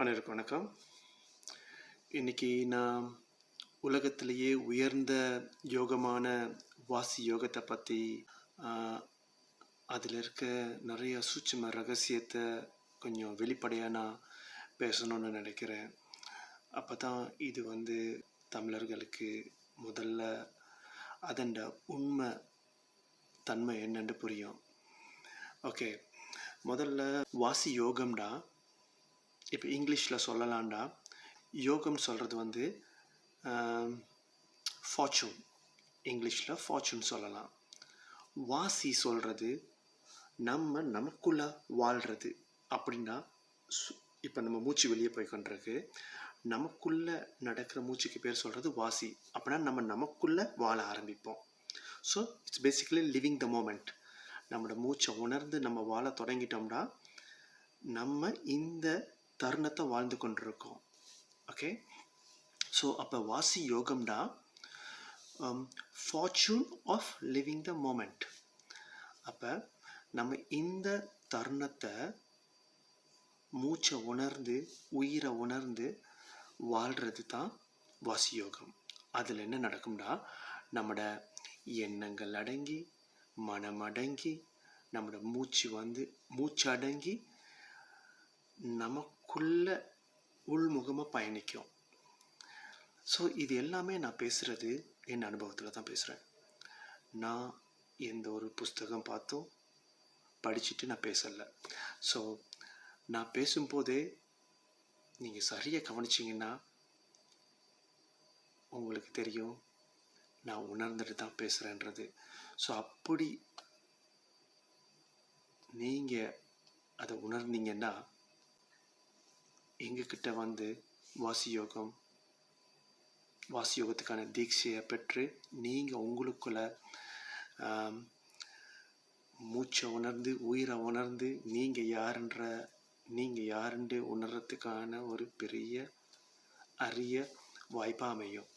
அனைவருக்கும் வணக்கம். இன்னைக்கு நான் உலகத்திலேயே உயர்ந்த யோகமான வாசி யோகத்தை பற்றி அதில் இருக்க நிறைய சூட்சம ரகசியத்தை கொஞ்சம் வெளிப்படையாக நான் பேசணும்னு நினைக்கிறேன். அப்போ தான் இது வந்து தமிழர்களுக்கு முதல்ல அதண்ட உண்மை தன்மை என்னென்று புரியும். ஓகே. முதல்ல வாசி யோகம்டா இப்போ இங்கிலீஷில் சொல்லலாண்டா யோகம் சொல்கிறது வந்து ஃபார்ச்சூன் இங்கிலீஷில் ஃபார்ச்சூன் சொல்லலாம். வாசி சொல்கிறது நம்ம நமக்குள்ள வாழ்கிறது அப்படின்னா இப்போ நம்ம மூச்சு வெளியே போய் நமக்குள்ளே நடக்கிற மூச்சுக்கு பேர் சொல்கிறது வாசி. அப்படின்னா நம்ம நமக்குள்ளே வாழ ஆரம்பிப்போம். So it's basically living the moment நம்மளோட மூச்சை உணர்ந்து நம்ம வாழ தொடங்கிட்டோம்னா நம்ம இந்த தருணத்தை வாழ்ந்து கொண்டிருக்கோம். ஓகே ஸோ அப்போ வாசி யோகம்னா fortune of living the moment அப்போ நம்ம இந்த தருணத்தை மூச்சை உணர்ந்து உயிரை உணர்ந்து வாழ்கிறது தான் வாசி யோகம். அதில் என்ன நடக்கும்னா நம்மட எண்ணங்கள் அடங்கி மனம் அடங்கி நம்மளோட மூச்சு வந்து மூச்சு அடங்கி நமக்குள்ள உள்முகமாக பயணிக்கும். ஸோ இது எல்லாமே நான் பேசுகிறது என் அனுபவத்தில் தான் பேசுகிறேன் நான் எந்த ஒரு புஸ்தகம் பார்த்தும் படிச்சுட்டு நான் பேசலை. ஸோ நான் பேசும்போதே நீங்கள் சரியாக கவனிச்சிங்கன்னா உங்களுக்கு தெரியும் நான் உணர்ந்துட்டு தான் பேசுகிறேன்றது ஸோ அப்படி நீங்கள் அதை உணர்ந்தீங்கன்னா எங்ககிட்ட வந்து வாசி யோகம் வாசி யோகத்துக்கான தீட்சையை பெற்று நீங்கள் உங்களுக்குள்ள மூச்சை உணர்ந்து உயிரை உணர்ந்து நீங்கள் யாருன்ற நீங்கள் யாருன்னு உணர்றதுக்கான ஒரு பெரிய அரிய வாய்ப்பாக அமையும்.